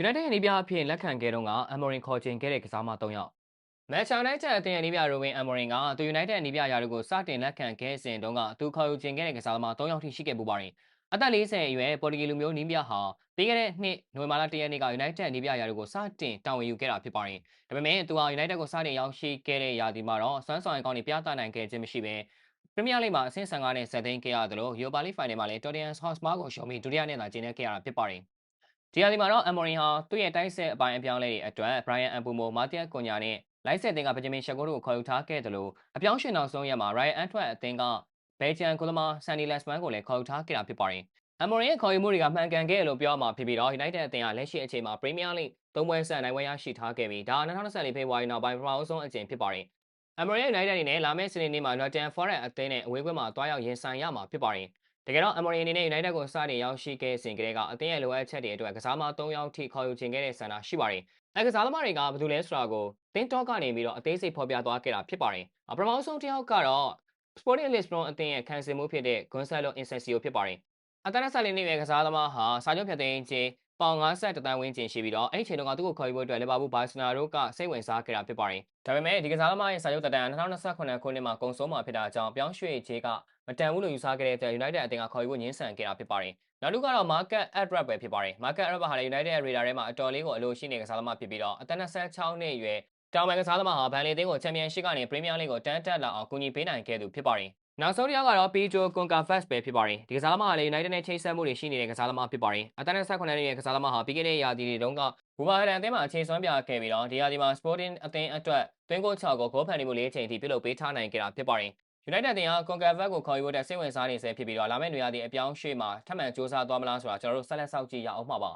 United ရဲ့နီးပြအဖြစ်လက်ခံခဲ့တော့ကအမော်ရင်ခေါ် trình ခဲ့တဲ့ကစားမ၃ယောက်မန်ချက်နိုင်ချက်အသင်းရဲ့နီးပြရိုဝင်အမော်ရင်ကသူ United နီးပြရာတွေကိုစတင်လက်ခံခဲ့စဉ်တုန်းကသူခေါ်ယူ trình ခဲ့တဲ့ကစားသမား၃ယောက်ထိရှိခဲ့ပူပါတယ်အသက်40အရွယ်ပေါ်တူဂီလူမျိုးနီးပြဟာပြီးခဲ့တဲ့နှစ်နိုဝင်ဘာလ၁ရက်နေ့က United နီးပြရာတွေကိုစတင်တာဝန်ယူခဲ့တာဖြစ်ပါတယ်။ဒါပေမဲ့သူဟာ United ကိုစတင်ရောက်ရှိခဲ့တဲ့ရာသီမှာတော့စွမ်းဆောင်ရည်ကောင်းတွေပြသနိုင်ခဲ့ခြင်းမရှိဘဲပရီးမီးယားလိဂ်မှာအဆင့်15နဲ့ဆက်သိမ်းခဲ့ရတယ်လို့ Europa League Final မှာလည်း Tottenham Hotspur ကိုရှုံးပြီးဒုတိယနဲ့သာကျင်းနေခဲ့ရတာဖြစ်ပါတယ်။ ဒီရာသီမှာတော့ Amorim ဟာသူ့ရဲ့တိုက်စစ်အပိုင်းအပြောင်းလဲတွေအတွက် Brian Mbeumo, Matías Cunha နဲ့လိုက်ဆက်တင်က Benjamin Sesko တို့ကိုခေါ်ယူထားခဲ့တယ်လို့အပြောင်းရွှေ့နောက်ဆုံးရက်မှာ Ryan Antwerp အသင်းက Belgian ဂိုးသမား Sandy Lensman ကိုလည်းခေါ်ယူထားခဲ့တာဖြစ်ပါတယ်။ Amorim ရဲ့ခေါ်ယူမှုတွေကမှန်ကန်ခဲ့လို့ပြောရမှာဖြစ်ပြီးတော့ United အသင်းကလက်ရှိအချိန်မှာ Premier League သုံးပွဲဆက်နိုင်ပွဲရရှိထားခဲ့ပြီးဒါ2024ဖေဖော်ဝါရီနောက်ပိုင်းပထမဆုံးအကြိမ်ဖြစ်ပါတယ်။ Amorim United အနေနဲ့လာမယ့်စနေနေ့မှာ Nottingham Forest အသင်းနဲ့အဝေးကွင်းမှာတွားရောက်ရင်ဆိုင်ရမှာဖြစ်ပါတယ်။ တကယ်တော့ Amorim အနေနဲ့ United ကိုစတင်ရောက်ရှိခဲ့စဉ်ကတည်းကအသင်းရဲ့လိုအပ်ချက်တွေအတွက်ကစားမ3ယောက်ထိခေါ်ယူခြင်းခဲ့တဲ့ဆန္ဒရှိပါတယ်။အဲကစားသမားတွေကဘယ်သူလဲဆိုတာကိုတင်းတော့ကနေပြီးတော့အသေးစိတ်ဖော်ပြသွားခဲ့တာဖြစ်ပါတယ်။ပထမဆုံးတစ်ယောက်ကတော့ Sporting Lisbon အသင်းရဲ့ခံစစ်မှုဖြစ်တဲ့ Gonzalo Asensio ဖြစ်ပါတယ်။အသင်းဆက်လေးနှစ်ရဲ့ကစားသမားဟာစာချုပ်ဖြတ်သိမ်းခြင်း ပေါင်50တန်းဝန်းကျင်ရှိပြီးတော့အဲ့ဒီချိန်တုန်းကသူ့ကိုခေါ်ယူဖို့အတွက်လီဗာပူးဘာစီနာတို့ကစိတ်ဝင်စားခဲ့တာဖြစ်ပါတယ်။ဒါပေမဲ့ဒီကစားသမားရဲ့စာချုပ်တက်တန်း2028ခုနှစ်မှာကုန်ဆုံးမှာဖြစ်တာကြောင့်ပြောင်းရွှေ့ခြေကမတန်ဘူးလို့ယူဆခဲ့တဲ့အတွက် United အသင်းကခေါ်ယူဖို့ညှင်းဆန်ခဲ့တာဖြစ်ပါတယ်။နောက်တစ်ကတော့ Market Edward ပဲဖြစ်ပါတယ်။ Market Edward ဟာလည်း United ရဲ့ radar ထဲမှာအတော်လေးကိုအလိုရှိနေတဲ့ကစားသမားဖြစ်ပြီးတော့အသက်26နှစ်အရွယ်တောင်ပန်ကစားသမားဟာဘန်လီသင်းကိုချန်ပီယံရှစ်ကနေပရီးမီးယားလိဂ်ကိုတန်းတက်လာအောင်ကူညီပေးနိုင်ခဲ့သူဖြစ်ပါတယ်။ နောက်ဆုံးတစ်ယောက်ကတော့ Pedro Goncalves ပဲဖြစ်ပါတယ်။ဒီကစားသမားဟာလည်း United နဲ့ချိတ်ဆက်မှုတွေရှိနေတဲ့ကစားသမားဖြစ်ပါတယ်။အသက်28နှစ်အရွယ်ကစားသမားဟာပြီးခဲ့တဲ့ရာသီတွေတုန်းကဘူဘာဟန်အသင်းမှာအခြေစွမ်းပြခဲ့ပြီးတော့ဒီရာသီမှာ Sporting အသင်းအတွက်တွင်းကို6ကိုဂိုးဖန်တီမှု၄ချိန်ထိပြုလုပ်ပေးထားနိုင်ခဲ့တာဖြစ်ပါတယ်။ United အသင်းက Concacaf ကိုခေါ်ယူဖို့တဲ့စိတ်ဝင်စားနေဆဲဖြစ်ပြီးတော့လာမယ့်နေရာဒီအပြောင်းရွှေ့မှာထပ်မံစူးစမ်းသွားမလားဆိုတာကျွန်တော်တို့ဆက်လက်စောင့်ကြည့်ရအောင်မှာပါ